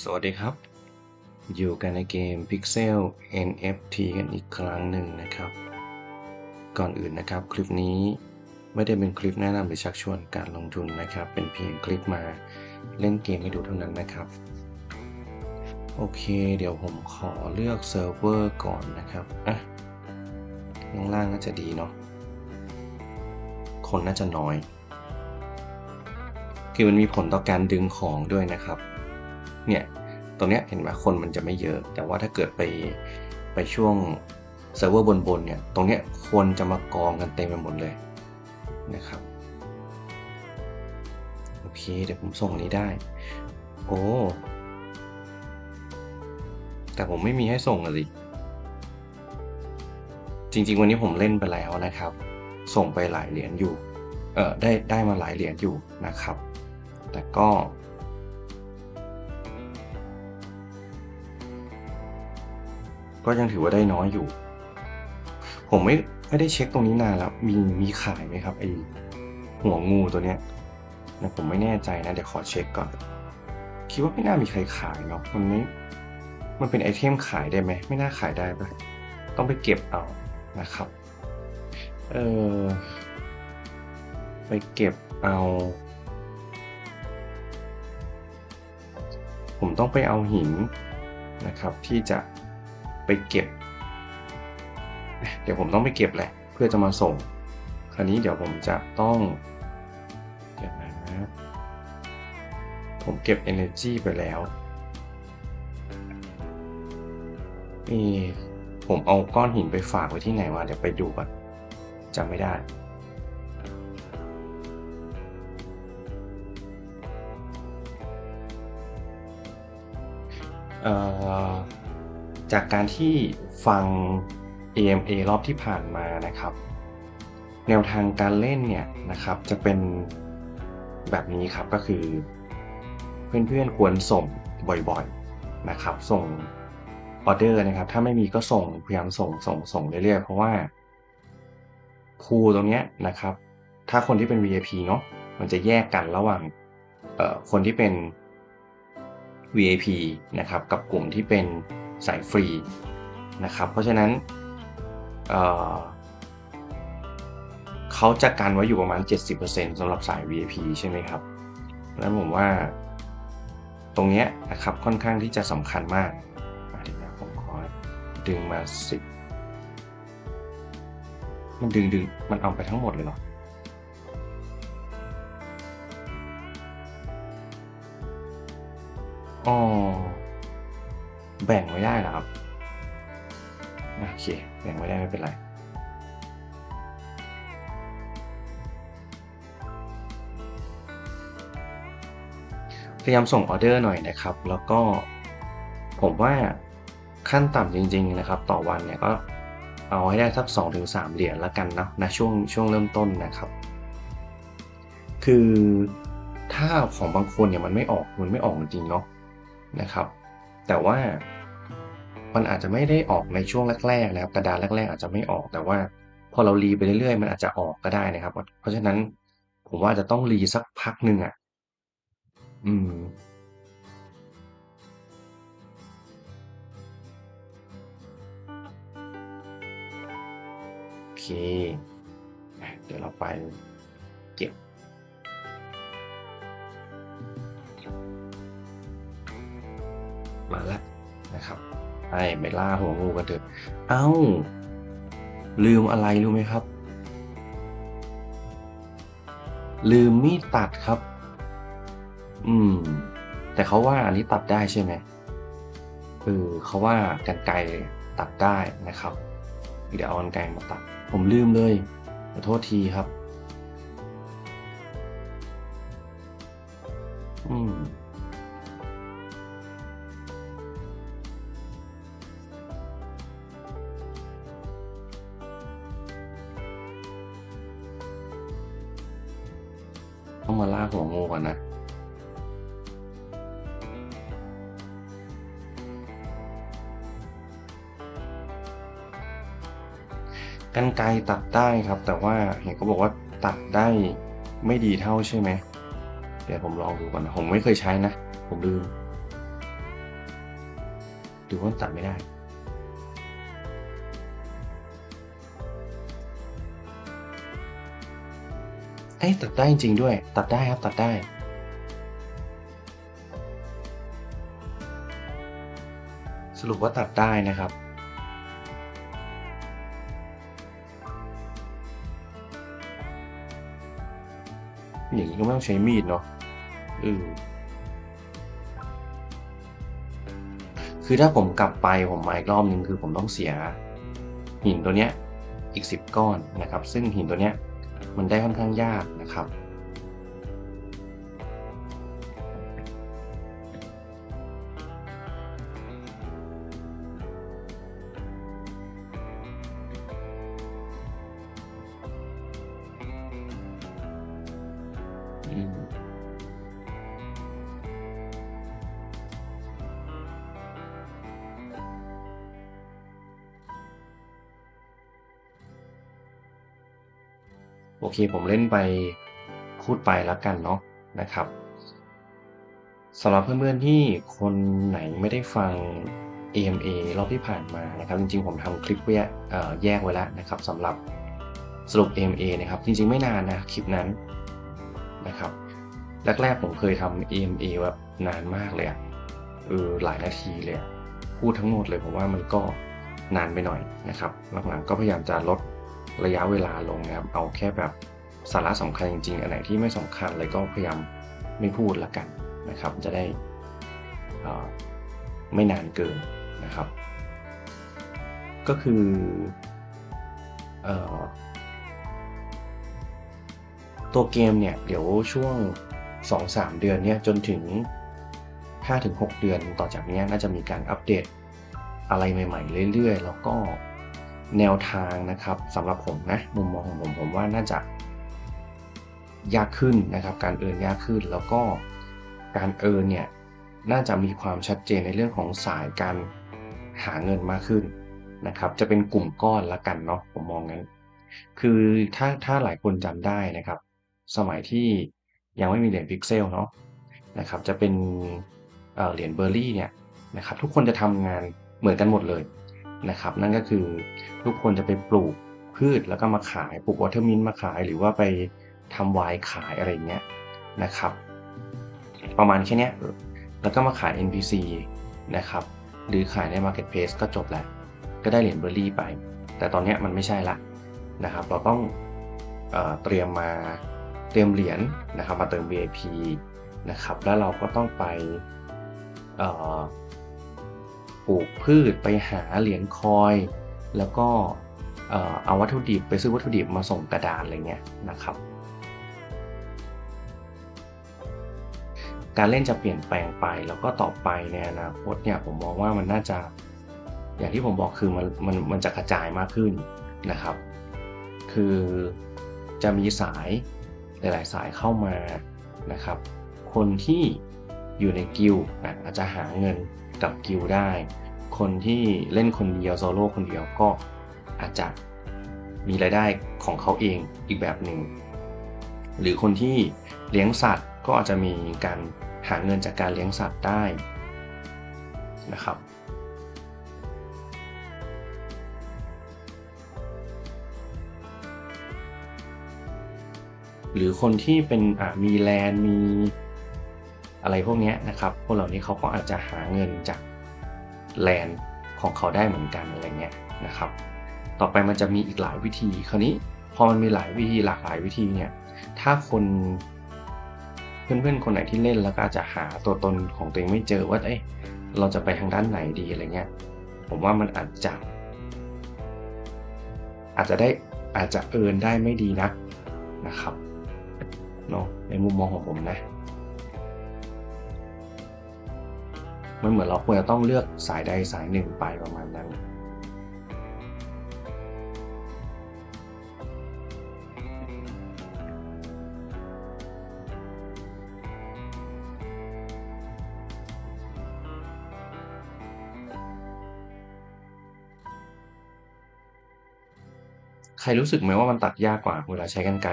สวัสดีครับ อยู่กันในเกม Pixel NFT กันอีกครั้งหนึ่งนะครับ ก่อนอื่นนะครับ คลิปนี้ไม่ได้เป็นคลิปแนะนำหรือชักชวนการลงทุนนะครับ เป็นเพียงคลิปมาเล่นเกมให้ดูเท่านั้นนะครับ โอเค เดี๋ยวผมขอเลือกเซิร์ฟเวอร์ก่อนนะครับอะข้างล่างน่าจะดีเนาะคนน่าจะน้อย คือมันมีผลต่อการดึงของด้วยนะครับ เนี่ยตรงเนี้ยเห็นไหมคนมันจะไม่เยอะ แต่ว่าถ้าเกิดไปไปช่วงเซิร์ฟเวอร์บนๆเนี่ยตรงเนี้ยคนจะมากองกันเต็มไปหมดเลยนะครับโอเคเดี๋ยวผมส่งอันนี้ได้ โอ้แต่ผมไม่มีให้ส่งอะสิจริง ๆ วันนี้ผมเล่นไปแล้วนะครับ ส่งไปหลายเหรียญอยู่ เออได้ได้มาหลายเหรียญอยู่นะครับ แต่ก็ ก็ยังถือว่าได้น้อยอยู่ ผมไม่ไม่ได้เช็คตรงนี้นานแล้ว มีมีขายไหมครับไอหัวงูตัวเนี้ยนะผมไม่แน่ใจนะเดี๋ยวขอเช็คก่อน คิดว่าไม่น่ามีใครขายเนาะมันไม่ มันเป็นไอเทมขายได้ไหมไม่น่าขายได้ปะต้องไปเก็บเอานะครับ เออไปเก็บเอา ผมต้องไปเอาหินนะครับ ที่จะ เก็บ เดี๋ยวผมต้องไปเก็บแหละ เพื่อจะมาส่ง คราวนี้เดี๋ยวผมจะต้องเดี๋ยวนะผมเก็บ energy ไปแล้วนี่ผมเอาก้อนหินไปฝากไว้ที่ไหนวะเดี๋ยวไปดูก่อนจำไม่ได้เอ่อ จากการที่ฟัง AMA รอบที่ผ่านมานะครับ แนวทางการเล่นเนี่ยนะครับจะเป็นแบบนี้ครับก็คือ เพื่อนๆควรส่งบ่อยๆนะครับ ส่งออเดอร์นะครับ ถ้าไม่มีก็ส่งพยายามส่งส่งส่งเรื่อยๆเพราะว่าคูตรงเนี้ยนะครับ ถ้าคนที่เป็น VIP เนาะมันจะแยกกันระหว่างคนที่เป็น VIP นะครับ กับกลุ่มที่เป็น สายฟรีนะครับ เพราะฉะนั้นเเขาจะกันไว้อยู่ประมาณ 70%สำหรับสาย VIP ใช่ไหมครับแล้วผมว่าตรงเนี้ยนะครับค่อนข้างที่จะสำคัญมากเดี๋ยวนะผมขอดึงมาสิมันดึงดึงมันเอาไปทั้งหมดเลยเหรออ๋อ แบ่งไม่ได้เหรอครับโอเคแบ่งไม่ได้ไม่เป็นไรพยายามส่งออเดอร์หน่อยนะครับ แล้วก็ผมว่าขั้นต่ำจริง ๆ นะครับ ต่อวันเนี่ยก็เอาให้ได้สัก2-3เหรียญละกันนะนะช่วงช่วงเริ่มต้นนะครับ คือถ้าของบางคนเนี่ยมันไม่ออกมันไม่ออกจริงเนาะนะครับ แต่ว่ามันอาจจะไม่ได้ออกในช่วงแรกๆนะครับ กระดานแรก ๆ อาจจะไม่ออกแต่ว่า พอเรารีไปเรื่อยๆ มันอาจจะออกก็ได้นะครับ เพราะฉะนั้นผมว่าจะต้องรีสักพักหนึ่งอะ อืม โอเค เดี๋ยวเราไปเก็บ ไปไปล่าหัวงูกันเถอะเอ้า ลืมอะไรรู้ไหมครับ ลืมมีดตัดครับ อืม แต่เขาว่าอันนี้ตัดได้ใช่ไหมเออเขาว่ากันไกรตัดได้นะครับ เดี๋ยวเอากันไกรมาตัด ผมลืมเลยขอโทษทีครับ ต้องมาล่าหัวงูก่อนนะกันไกตัดได้ครับ แต่ว่าเห็นเขาบอกว่าตัดได้ไม่ดีเท่าใช่ไหมเดี๋ยวผมลองดูก่อนนะผมไม่เคยใช้นะ ผมลืมรือว่าตัดไม่ได้ อ้ตัดได้จริงๆด้วย ตัดได้ครับตัดได้ สรุปว่าตัดได้นะครับ อย่างนี้ก็ไม่ต้องใช้มีดเนาะเออคือถ้าผมกลับไปผมมาอีกรอบหนึ่งคือผมต้องเสียหินตัวเนี้ยอีกสิบก้อนนะครับ ซึ่งหินตัวเนี้ย มันได้ค่อนข้างยากนะครับ โอเคผมเล่นไปพูดไปแล้วกันเนาะนะครับสำหรับเพื่อนๆที่คนไหนไม่ได้ฟัง AMA รอบที่ผ่านมานะครับ จริงๆ ผมทำคลิปไว้เอ่อแยกไว้แล้วนะครับสำหรับสรุป AMA นะครับ จริงๆ ไม่นานนะคลิปนั้นนะครับแรกๆ ผมเคยทำ AMA แบบนานมากเลยอะเออหลายนาทีเลยพูดทั้งหมดเลยผมว่ามันก็นานไปหน่อยนะครับ หลังๆ ก็พยายามจะลด ระยะเวลาลงนะครับ เอาแค่แบบสาระสำคัญจริงๆ อันไหนที่ไม่สำคัญเลยก็พยายามไม่พูดละกันนะครับ จะได้ไม่นานเกินนะครับ ก็คืออตัวเกมเนี่ย เดี๋ยวช่วง 2-3 เดือนเนี่ยจนถึง 5-6 เดือนต่อจากนี้น่าจะมีการอัปเดตอะไรใหม่ ๆ เรื่อย ๆ แล้วก็ แนวทางนะครับสำหรับผมนะมุมมองของผมผมว่าน่าจะ ยากขึ้นนะครับ การเอินยากขึ้น แล้วก็การเอินเนี่ยน่าจะมีความชัดเจนในเรื่องของสายการหาเงินมากขึ้นนะครับ จะเป็นกลุ่มก้อนละกันเนาะผมมองงั้น คือถ้าถ้าหลายคนจำได้นะครับ สมัยที่ยังไม่มีเหรียญพิกเซลเนาะนะครับ จะเป็นเเหรียญเบอร์รี่เนี่ยนะครับ ทุกคนจะทำงานเหมือนกันหมดเลย นะครับ นั่นก็คือทุกคนจะไปปลูกพืชแล้วก็มาขายปลูกวอเทอร์มินมาขายหรือว่าไปทำไวน์ขายอะไรเงี้ยนะครับ ประมาณแค่นี้แล้วก็มาขาย NPC นะครับหรือขายใน Marketplace ก็จบแล้ว ก็ได้เหรียญเบอร์รี่ไป แต่ตอนเนี้ยมันไม่ใช่ละนะครับ เราต้องเอเตรียมมาเตรียมเหรียญนะครับมาเติม VIP นะครับแล้วเราก็ต้องไปเปลูกพืชไปหาเหรียญคอย แล้วก็เอาวัตถุดิบไปซื้อวัตถุดิบมาส่งกระดานอะไรเงี้ยนะครับ การเล่นจะเปลี่ยนแปลงไปแล้วก็ต่อไปในอนาคตเนี่ยผมมองว่ามันน่าจะอย่างที่ผมบอกคือมันมันมันจะกระจายมากขึ้นนะครับ คือจะมีสายหลาย ๆ สายเข้ามานะครับ คนที่อยู่ในกิลด์นะอาจจะหาเงิน กับกิลได้ คนที่เล่นคนเดียวโซโล่คนเดียวก็อาจจะมีรายได้ของเขาเองอีกแบบหนึ่ง หรือคนที่เลี้ยงสัตว์ก็อาจจะมีการหาเงินจากการเลี้ยงสัตว์ได้นะครับ หรือคนที่เป็นอะมีแลนมี อะไรพวกนี้นะครับพวกเหล่านี้เขาก็อาจจะหาเงินจากแลนด์ของเขาได้เหมือนกันอะไรเงี้ยนะครับ ต่อไปมันจะมีอีกหลายวิธี คราวนี้พอมันมีหลายวิธีหลากหลายวิธีเนี่ย ถ้าคนเพื่อนๆ คนไหนที่เล่นแล้วก็อาจจะหาตัวตนของตัวเองไม่เจอว่าเอ้ยเราจะไปทางด้านไหนดีอะไรเงี้ย ผมว่ามันอาจจะ อาจจะได้อาจจะเอินได้ไม่ดีนักนะครับเนาะในมุมมองของผมนะ มันเหมือนเราควรจะต้องเลือกสายใดสายหนึ่งไปประมาณนั้นใครรู้สึกไหมว่ามันตัดยากกว่าเวลาใช้กรรไกร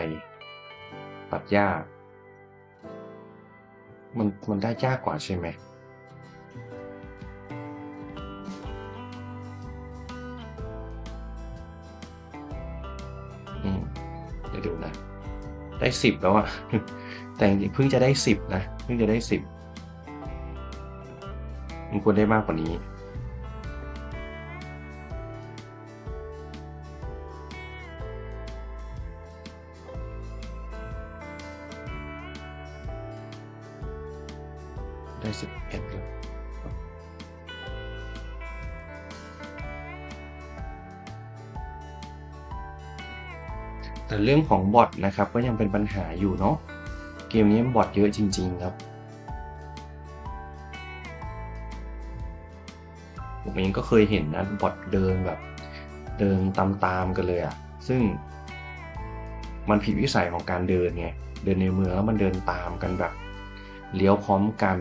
ตัดยาก มันมันได้ยากกว่าใช่ไหม ได้สิบแล้วอะแต่จริงเพิ่งจะได้สิบนะ เพิ่งจะได้สิบมันควรได้มากกว่านี้ ได้สิบเอ็ดแล้ว แต่เรื่องของบอทนะครับก็ยังเป็นปัญหาอยู่เนาะเกมนี้บอทเยอะจริง ๆ ครับ ผมเองก็เคยเห็นนะบอทเดินแบบ เดินตามๆกันเลยอะซึ่ง มันผิดวิสัยของการเดินไงเดินในเมืองแล้วมันเดินตามกันแบบเลี้ยวพร้อมกัน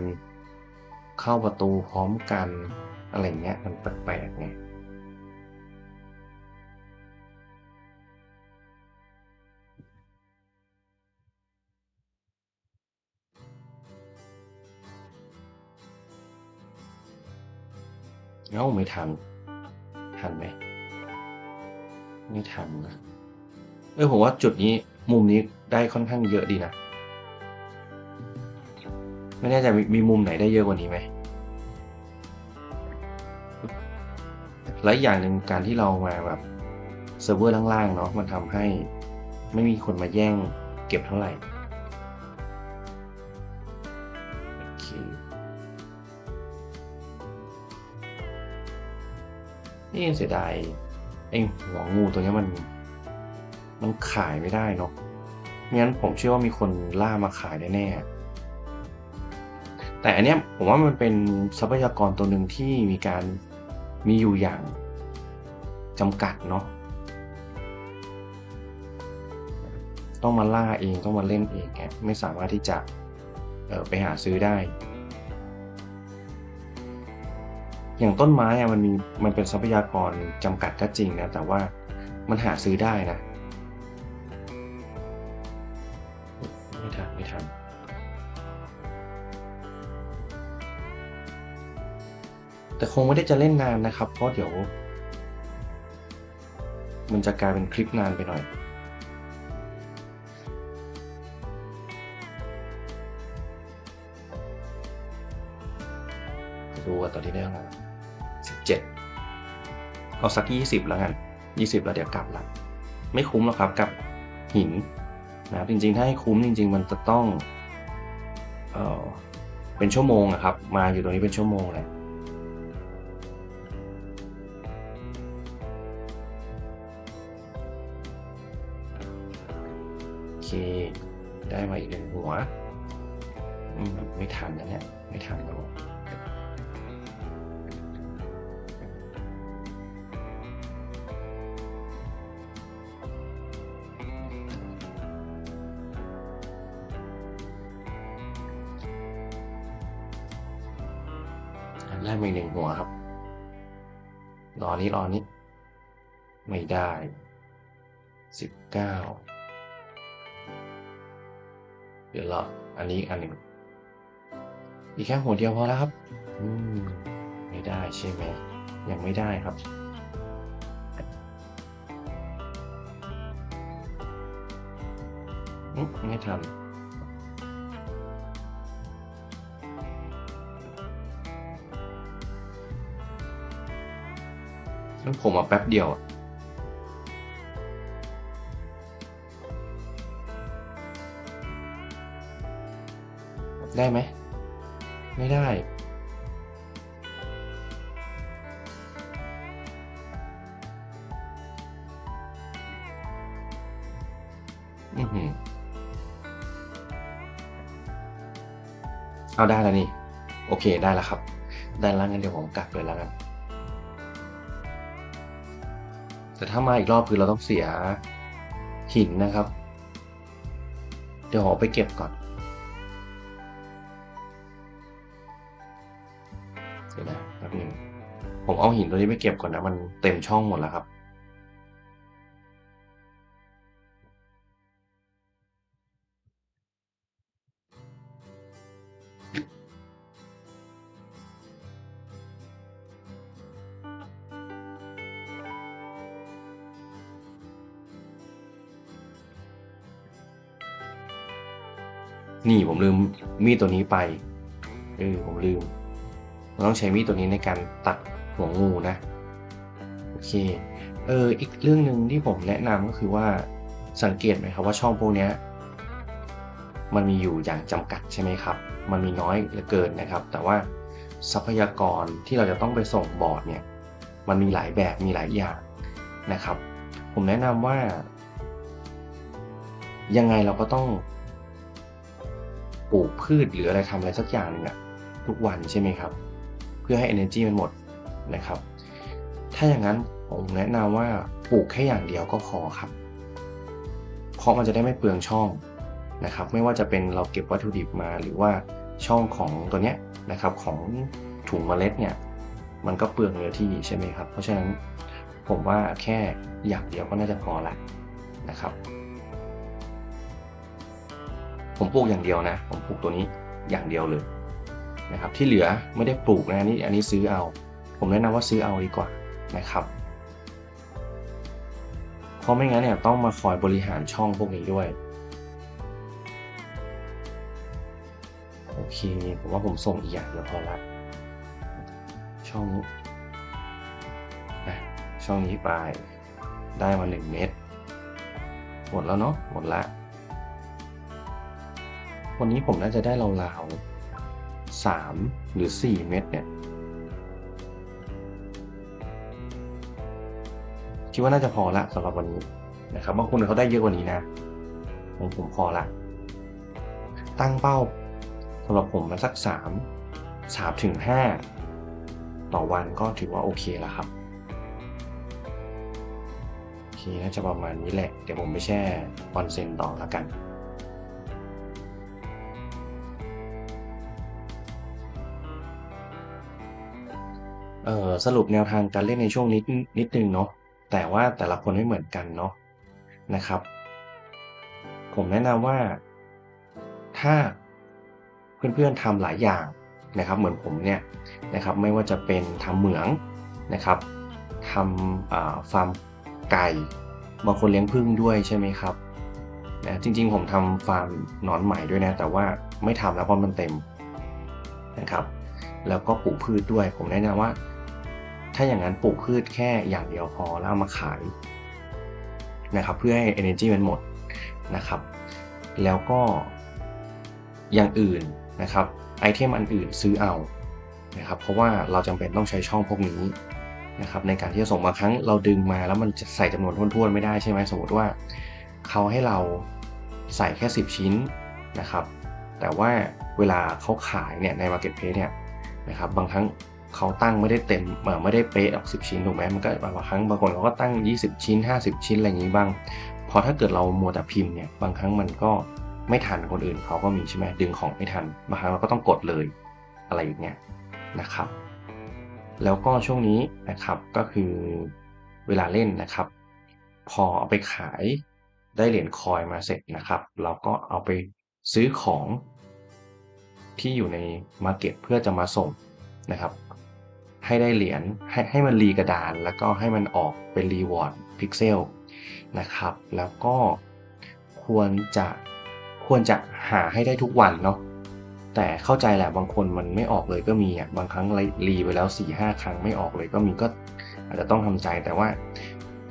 เข้าประตูพร้อมกันอะไรเงี้ยมันแปลกๆไง เอ้าไม่ทัน ทันไหมไม่ทันนะเออผมว่าจุดนี้มุมนี้ได้ค่อนข้างเยอะดีนะไม่แน่ใจมีมีมุมไหนได้เยอะกว่านี้ไหมและอีกอย่างหนึ่งการที่เรามาแบบเซิร์ฟเวอร์ล่างๆเนาะมันทำให้ไม่มีคนมาแย่งเก็บเท่าไหร่ นี่เสียดายไอ้หัวงูตัวนี้มัน มันขายไม่ได้เนาะไม่งั้นผมเชื่อว่ามีคนล่ามาขายแน่ๆแต่อันเนี้ยผมว่ามันเป็นทรัพยากรตัวหนึ่งที่มีการมีอยู่อย่างจำกัดเนาะต้องมาล่าเองต้องมาเล่นเองแกไม่สามารถที่จะเออไปหาซื้อได้ อย่างต้นไม้อะมันมีมันเป็นทรัพยากรจำกัดก็จริงนะแต่ว่ามันหาซื้อได้นะ ไม่ทันไม่ทันแต่คงไม่ได้จะเล่นนานนะครับ เพราะเดี๋ยว มันจะกลายเป็นคลิปนานไปหน่อย ดูว่าตอนนี้ได้เท่าไหร่ สิบเอาสักยี่สิบแล้วกันยี่สิบแล้วเดี๋ยวกลับละไม่คุ้มหรอกครับกับหินนะครับจริงๆ ถ้าให้คุ้มจริง ๆ มันจะต้องเออเป็นชั่วโมงอะครับ มาอยู่ตรงนี้เป็นชั่วโมงเลยโอเค ได้มาอีกหนึ่งหัว ไม่ทันนะเนี่ย ไม่ทันแล้ว มาอีกหนึ่งหัวครับ รอนี้รอนี้ ไม่ได้สิบเก้าเดี๋ยวรออันนี้อันหนึ่งอีกแค่หัวเดียวพอแล้วครับ อืม ไม่ได้ใช่ไหม ยังไม่ได้ครับอืมไม่ทัน งั้นผมเอาแป๊บเดียวได้ไหม ไม่ได้ อือหือเอาได้แล้วนี่ โอเคได้แล้วครับ ได้แล้วงั้นเดี๋ยวผมกลับเลยแล้วกัน แต่ถ้ามาอีกรอบคือเราต้องเสียหินนะครับ เดี๋ยวผมเอาไปเก็บก่อนเดี๋ยวนะแป๊บนึงผมเอาหินตัวนี้ไปเก็บก่อนนะ มันเต็มช่องหมดแล้วครับ นี่ผมลืมมีดตัวนี้ไปเออผมลืมเราต้องใช้มีดตัวนี้ในการตัดหัวงูนะโอเคเอออีกเรื่องหนึ่งที่ผมแนะนำก็คือว่าสังเกตไหมครับว่าช่องพวกนี้มันมีอยู่อย่างจำกัดใช่ไหมครับ มันมีน้อยเหลือเกินนะครับ แต่ว่าทรัพยากรที่เราจะต้องไปส่งบอร์ดเนี่ย มันมีหลายแบบมีหลายอย่างนะครับ ผมแนะนำว่า ยังไงเราก็ต้อง ปลูกพืชหรืออะไรทำอะไรสักอย่างหนึงอะทุกวันใช่ไหมครับ เพื่อให้ energy มันหมดนะครับ ถ้าอย่างนั้นผมแนะนำว่าปลูกแค่อย่างเดียวก็พอครับ เพราะมันจะได้ไม่เปลืองช่องนะครับ ไม่ว่าจะเป็นเราเก็บวัตถุดิบมาหรือว่าช่องของตัวเนี้ยนะครับของถุงเมล็ดเนี่ยมันก็เปลืองเนื้อที่ใช่ไหมครับ เพราะฉะนั้นผมว่าแค่อย่างเดียวก็น่าจะพอละนะครับ ผมปลูกอย่างเดียวนะ ผมปลูกตัวนี้อย่างเดียวเลยนะครับ ที่เหลือไม่ได้ปลูกนะอันนี้อันนี้ซื้อเอา ผมแนะนำว่าซื้อเอาดีกว่านะครับ เพราะไม่งั้นเนี่ยต้องมาคอยบริหารช่องพวกนี้ด้วยโอเคผมว่าผมส่งอีกอย่างเดียวพอละช่องนี้นะช่องนี้ไปได้มาหนึ่งเม็ดหมดแล้วเนาะหมดละ วันนี้ผมน่าจะได้ราวๆสามหรือสี่เม็ดเนี่ย คิดว่าน่าจะพอละสำหรับวันนี้นะครับบางคนเขาได้เยอะกว่านี้นะผมผมพอละ ตั้งเป้าสำหรับผมมาสักสามสามถึงห้าต่อวันก็ถือว่าโอเคแล้วครับโอเคน่าจะประมาณนี้แหละ เดี๋ยวผมไปแช่ออนเซ็นต่อแล้วกัน สรุปแนวทางการเล่นในช่วงนี้นิดนึงเนาะแต่ว่าแต่ละคนไม่เหมือนกันเนาะนะครับ ผมแนะนำว่า ถ้าเพื่อนๆทำหลายอย่างนะครับ เหมือนผมเนี่ยนะครับ ไม่ว่าจะเป็นทำเหมืองนะครับทำฟาร์มไก่บางคนเลี้ยงผึ้งด้วยใช่ไหมครับนะจริงๆผมทำฟาร์มนอนไหมด้วยนะ แต่ว่าไม่ทำแล้วเพราะมันเต็มนะครับ แล้วก็ปลูกพืชด้วย ผมแนะนำว่า ถ้าอย่างนั้นปลูกพืชแค่อย่างเดียวพอแล้วเอามาขายนะครับเพื่อให้ energy มันหมดนะครับ แล้วก็อย่างอื่นนะครับไอเทมอันอื่นซื้อเอานะครับเพราะว่าเราจำเป็นต้องใช้ช่องพวกนี้นะครับในการที่จะส่งบางครั้งเราดึงมาแล้วมันจะใส่จำนวนท้วนๆไม่ได้ใช่ไหมสมมติว่าเขาให้เราใส่แค่ 10 ชิ้นนะครับ แต่ว่าเวลาเขาขายเนี่ยใน Marketplace เนี่ยนะครับบางครั้ง เขาตั้งไม่ได้เต็มเอ่อไม่ได้เป๊ะออก10ชิ้นถูกไหมมันก็บางครั้งบางคนเขาก็ตั้ง 20 ชิ้น 50 ชิ้นอะไรอย่างนี้บ้าง พอถ้าเกิดเรามัวแต่พิมพ์เนี่ยบางครั้งมันก็ไม่ทันคนอื่นเขาก็มีใช่ไหมดึงของไม่ทันบางครั้งเราก็ต้องกดเลยอะไรอย่างเงี้ยนะครับ แล้วก็ช่วงนี้นะครับก็คือเวลาเล่นนะครับ พอเอาไปขายได้เหรียญคอยมาเสร็จนะครับ เราก็เอาไปซื้อของที่อยู่ในมาร์เก็ตเพื่อจะมาส่งนะครับ ให้ได้เหรียญให้ให้มันรีกระดาน แล้วก็ให้มันออกเป็นรีวอร์ดพิกเซลนะครับ แล้วก็ควรจะควรจะหาให้ได้ทุกวันเนาะแต่เข้าใจแหละบางคนมันไม่ออกเลยก็มีอะบางครั้งรีไปแล้ว4ี่ห้าครั้งไม่ออกเลยก็มีก็อาจจะต้องทำใจแต่ว่า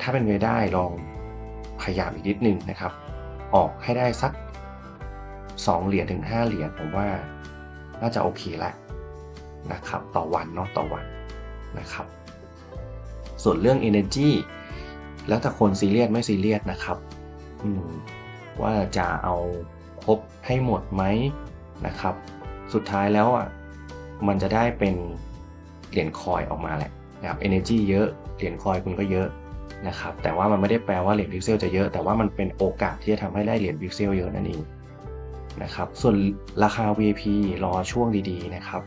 ถ้าเป็นไปได้ลองพยายามอีกนิดนึงนะครับ ออกให้ได้สัก 2 เหรียญถึง 5 เหรียญผมว่าน่าจะโอเคแล้วนะครับ ต่อวันเนาะต่อวัน นะครับ ส่วนเรื่อง energy แล้วแต่คนซีเรียสไม่ซีเรียสนะครับว่าจะเอาครบให้หมดไหมนะครับ สุดท้ายแล้วอะมันจะได้เป็นเหรียญคอยออกมาแหละนะครับ energy เยอะเหรียญคอยคุณก็เยอะนะครับ แต่ว่ามันไม่ได้แปลว่าเหรียญพิกเซลจะเยอะ แต่ว่ามันเป็นโอกาสที่จะทำให้ได้เหรียญพิกเซลเยอะนั่นเองนะครับ ส่วนราคา VIP รอช่วงดีๆนะครับ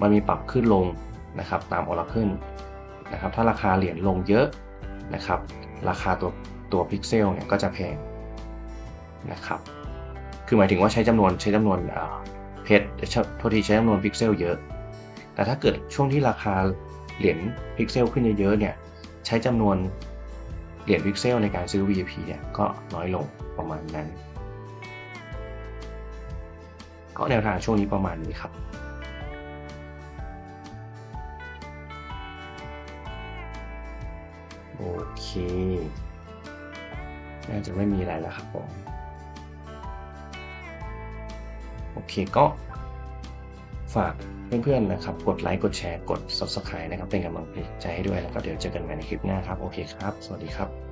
มันมีปรับขึ้นลง นะครับตาม Oracle นะครับถ้าราคาเหรียญลงเยอะนะครับราคาตัวตัวพิกเซลเนี่ยก็จะแพงนะครับคือหมายถึงว่าใช้จำนวนใช้จำนวนเพชรโทษทีใช้จำนวนพิกเซลเยอะ แต่ถ้าเกิดช่วงที่ราคาเหรียญพิกเซลขึ้นเยอะๆเนี่ยใช้จำนวนเหรียญพิกเซลในการซื้อ VIP เนี่ยก็น้อยลงประมาณนั้น ก็แนวทางช่วงนี้ประมาณนี้ครับ โอเค น่าจะไม่มีอะไรแล้วครับผม โอเคก็ฝากเพื่อนๆนะครับ กดไลค์ กดแชร์ กด subscribe นะครับ เป็นกำลังใจให้ด้วยแล้วก็เดี๋ยวเจอกันใหม่ในคลิปหน้าครับ โอเคครับ สวัสดีครับ